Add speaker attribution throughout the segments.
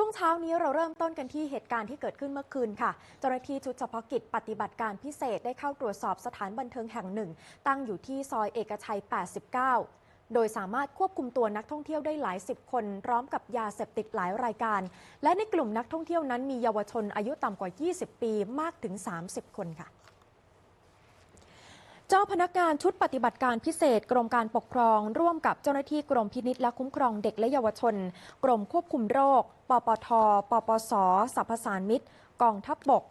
Speaker 1: ช่วงเช้านี้เราเริ่มต้นกันที่เหตุการณ์ที่เกิดขึ้นเมื่อคืนค่ะ เจ้าหน้าที่ชุดเฉพาะกิจปฏิบัติการพิเศษได้เข้าตรวจสอบสถานบันเทิงแห่งหนึ่ง ตั้งอยู่ที่ซอยเอกชัย 89โดยสามารถควบคุมตัวนักท่องเที่ยวได้หลายสิบคนพร้อมกับยาเสพติดหลายรายการ และในกลุ่มนักท่องเที่ยวนั้นมีเยาวชนอายุต่ำกว่า 20 ปีมากถึง 30 คนค่ะ เจ้าพนักงานชุดปฏิบัติการพิเศษ กรมการปกครอง ร่วมกับเจ้าหน้าที่กรมพินิษและคุ้มครองเด็กและเยาวชน กรมควบคุมโรค ปปท ปปสสรรพสานมิตร กองทัพบบก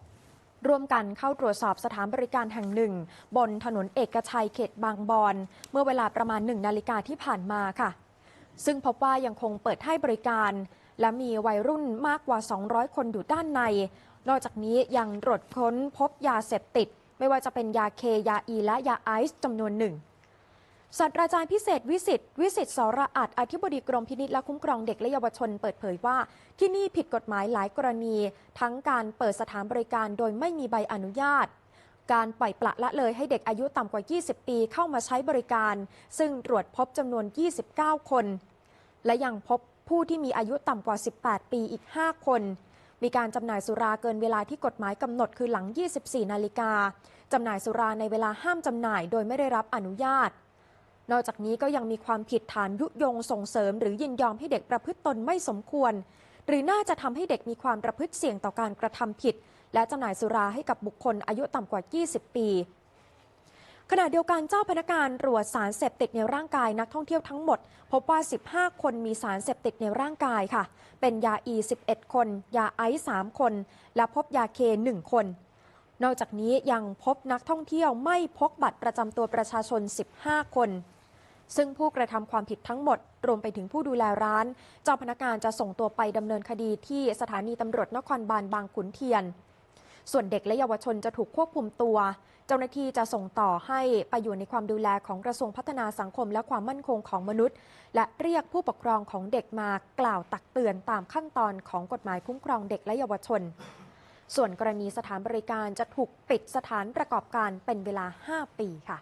Speaker 1: ร่วมกันเข้าตรวจสอบสถานบริการแห่งหนึ่ง บนถนนเอกชัยเขตบางบอนเมื่อเวลาประมาณหนึ่งนาฬิกาที่ผ่านมาค่ะ ซึ่งพบว่ายังคงเปิดให้บริการ และมีวัยรุ่นมากกว่า 200 คนอยู่ด้านใน นอกจากนี้ยังตรวจค้นพบยาเสพติด ไม่ว่าจะเป็นยาเค ยาอี และยาไอซ์จำนวนหนึ่งศาสตราจารย์พิเศษวิสิตวิสิตสระอาจอธิบดีกรมพินิษและคุ้มครองเด็กและเยาวชนเปิดเผยว่า ที่นี่ผิดกฎหมายหลายกรณี ทั้งการเปิดสถานบริการโดยไม่มีใบอนุญาต การปล่อยปละละเลยให้เด็กอายุต่ำกว่า 20 ปีเข้ามาใช้บริการ ซึ่งตรวจพบจำนวน 29 คน และยังพบผู้ที่มีอายุต่ำกว่า 18 ปีอีก 5 คน มีการจำหน่ายสุราเกินเวลาที่กฎหมายกำหนดคือหลัง 24 นาฬิกาจำหน่ายสุราในเวลาห้ามจำหน่ายโดยไม่ได้รับอนุญาต นอกจากนี้ก็ยังมีความผิดฐานยุยงส่งเสริม หรือยินยอมให้เด็กประพฤติตนไม่สมควร หรือน่าจะทำให้เด็กมีความประพฤติเสี่ยงต่อการกระทำผิด และจำหน่ายสุราให้กับบุคคลอายุต่ำกว่า 20 ปี ขณะเดียวกันเจ้าพนักงานตรวจสารเสพติดในร่างกายนักท่องเที่ยวทั้งหมด พบว่า 15 คนมีสารเสพติดในร่างกายค่ะ เป็นยาอี 11 คน ยาไอซ์3คน และพบยาเค 1 คน นอกจากนี้ยังพบนักท่องเที่ยวไม่พกบัตรประจำตัวประชาชน 15 คน ซึ่งผู้กระทำความผิดทั้งหมด รวมไปถึงผู้ดูแลร้าน เจ้าพนักงานจะส่งตัวไปดำเนินคดีที่สถานีตำรวจนครบาลบางขุนเทียน ส่วนเด็กและเยาวชนจะถูกควบคุมตัว เจ้าหน้าที่จะส่งต่อให้ไปอยู่ในความดูแลของกระทรวงพัฒนาสังคมและความมั่นคงของมนุษย์ และเรียกผู้ปกครองของเด็กมากล่าวตักเตือนตามขั้นตอนของกฎหมายคุ้มครองเด็กและเยาวชน ส่วนกรณีสถานบริการจะถูกปิดสถานประกอบการเป็นเวลา 5 ปีค่ะ